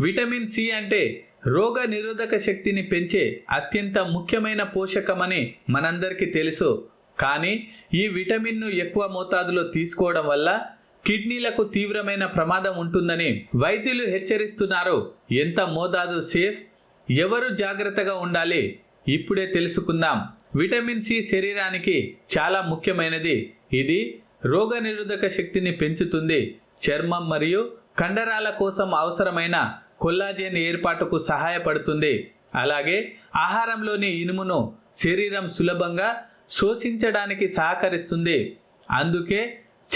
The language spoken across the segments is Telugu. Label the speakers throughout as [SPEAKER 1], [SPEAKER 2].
[SPEAKER 1] విటమిన్ సి అంటే రోగ నిరోధక శక్తిని పెంచే అత్యంత ముఖ్యమైన పోషకమని మనందరికీ తెలుసు. కానీ ఈ విటమిన్ను ఎక్కువ మోతాదులో తీసుకోవడం వల్ల కిడ్నీలకు తీవ్రమైన ప్రమాదం ఉంటుందని వైద్యులు హెచ్చరిస్తున్నారు. ఎంత మోతాదు సేఫ్? ఎవరు జాగ్రత్తగా ఉండాలి? ఇప్పుడే తెలుసుకుందాం. విటమిన్ సి శరీరానికి చాలా ముఖ్యమైనది. ఇది రోగ నిరోధక శక్తిని పెంచుతుంది. చర్మం మరియు కండరాల కోసం అవసరమైన కొల్లాజెన్ ఏర్పాటుకు సహాయపడుతుంది. అలాగే ఆహారంలోని ఇనుమును శరీరం సులభంగా శోషించడానికి సహకరిస్తుంది. అందుకే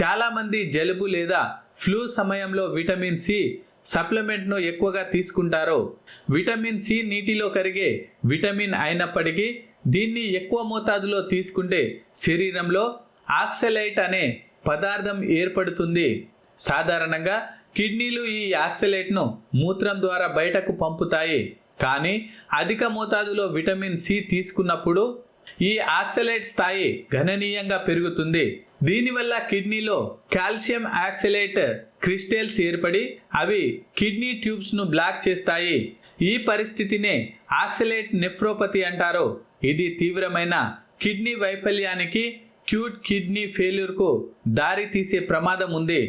[SPEAKER 1] చాలామంది జలుబు లేదా ఫ్లూ సమయంలో విటమిన్ సి సప్లిమెంట్ను ఎక్కువగా తీసుకుంటారు. విటమిన్ సి నీటిలో కరిగే విటమిన్ అయినప్పటికీ దీన్ని ఎక్కువ మోతాదులో తీసుకుంటే శరీరంలో ఆక్సలైట్ అనే పదార్థం ఏర్పడుతుంది. సాధారణంగా కిడ్నీలు ఈ యాక్సలేట్ను మూత్రం ద్వారా బయటకు పంపుతాయి. కానీ అధిక మోతాదులో విటమిన్ సి తీసుకున్నప్పుడు ఈ ఆక్సలైట్ స్థాయి గణనీయంగా పెరుగుతుంది. దీనివల్ల కిడ్నీలో కాల్షియం యాక్సలేట్ క్రిస్టల్స్ ఏర్పడి అవి కిడ్నీ ట్యూబ్స్ను బ్లాక్ చేస్తాయి. ఈ పరిస్థితినే ఆక్సలేట్ నెఫ్రోపతి అంటారు. ఇది తీవ్రమైన కిడ్నీ వైఫల్యానికి క్యూట్ కిడ్నీ ఫెయిల్యూర్కు దారి తీసే ప్రమాదం ఉంది.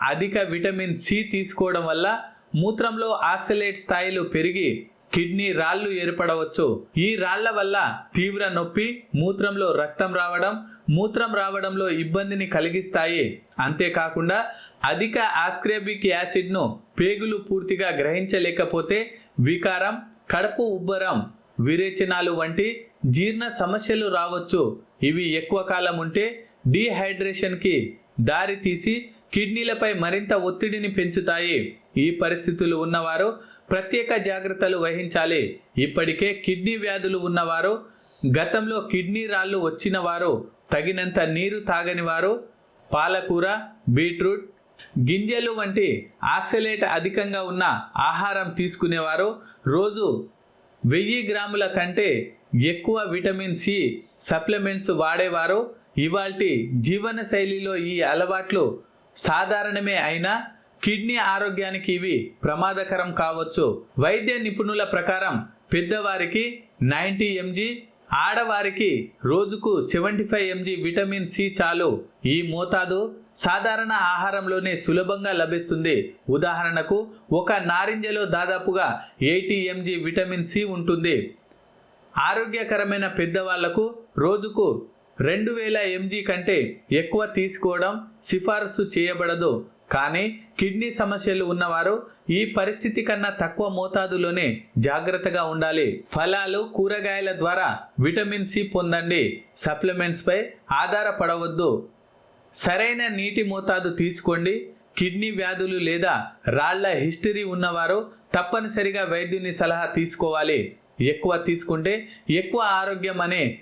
[SPEAKER 1] అధిక విటమిన్ సి తీసుకోవడం వల్ల మూత్రంలో ఆక్సలేట్ స్థాయిలు పెరిగి కిడ్నీ రాళ్ళు ఏర్పడవచ్చు. ఈ రాళ్ళ వల్ల తీవ్ర నొప్పి మూత్రంలో రక్తం రావడం మూత్రం రావడంలో ఇబ్బందిని కలిగిస్తాయి. అంతేకాకుండా అధిక ఆస్క్రేబిక్ యాసిడ్ను పేగులు పూర్తిగా గ్రహించలేకపోతే వికారం కడుపు ఉబ్బరం విరేచనాలు వంటి జీర్ణ సమస్యలు రావచ్చు. ఇవి ఎక్కువ కాలం ఉంటే డీహైడ్రేషన్కి దారి తీసి కిడ్నీలపై మరింత ఒత్తిడిని పెంచుతాయి. ఈ పరిస్థితులు ఉన్నవారు ప్రత్యేక జాగ్రత్తలు వహించాలి. ఇప్పటికే కిడ్నీ వ్యాధులు ఉన్నవారు గతంలో కిడ్నీ రాళ్ళు వచ్చిన వారు తగినంత నీరు తాగని వారు పాలకూర బీట్రూట్ గింజలు వంటి ఆక్సలేట్ అధికంగా ఉన్న ఆహారం తీసుకునేవారు రోజు వెయ్యి గ్రాముల కంటే ఎక్కువ విటమిన్ సి సప్లిమెంట్స్ వాడేవారు. ఇవాల్టి జీవన శైలిలో ఈ అలవాట్లు సాధారణమే అయినా కిడ్నీ ఆరోగ్యానికి ఇవి ప్రమాదకరం కావచ్చు. వైద్య నిపుణుల ప్రకారం పెద్దవారికి నైంటీ ఎంజీ ఆడవారికి రోజుకు seventy five MG vitamin C చాలు. ఈ మోతాదు సాధారణ ఆహారంలోనే సులభంగా లభిస్తుంది. ఉదాహరణకు ఒక నారింజలో దాదాపుగా ఎయిటీ ఎంజీ విటమిన్ సి ఉంటుంది. ఆరోగ్యకరమైన పెద్దవాళ్ళకు రోజుకు రెండు వేల ఎంజీ కంటే ఎక్కువ తీసుకోవడం సిఫారసు చేయబడదు. కానీ కిడ్నీ సమస్యలు ఉన్నవారు ఈ పరిస్థితి కన్నా తక్కువ మోతాదులోనే జాగ్రత్తగా ఉండాలి. ఫలాలు కూరగాయల ద్వారా విటమిన్ సి పొందండి. సప్లిమెంట్స్పై ఆధారపడవద్దు. సరైన నీటి మోతాదు తీసుకోండి. కిడ్నీ వ్యాధులు లేదా రాళ్ళ హిస్టరీ ఉన్నవారు తప్పనిసరిగా వైద్యుని సలహా తీసుకోవాలి. ఎక్కువ తీసుకుంటే ఎక్కువ ఆరోగ్యం అనే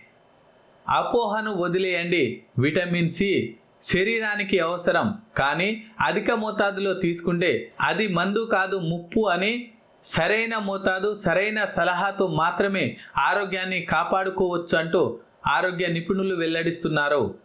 [SPEAKER 1] అపోహను వదిలేయండి. విటమిన్ సి శరీరానికి అవసరం. కానీ అధిక మోతాదులో తీసుకుంటే అది మందు కాదు ముప్పు అని సరైన మోతాదు సరైన సలహాతో మాత్రమే ఆరోగ్యాన్ని కాపాడుకోవచ్చు అంటూ ఆరోగ్య నిపుణులు వెల్లడిస్తున్నారు.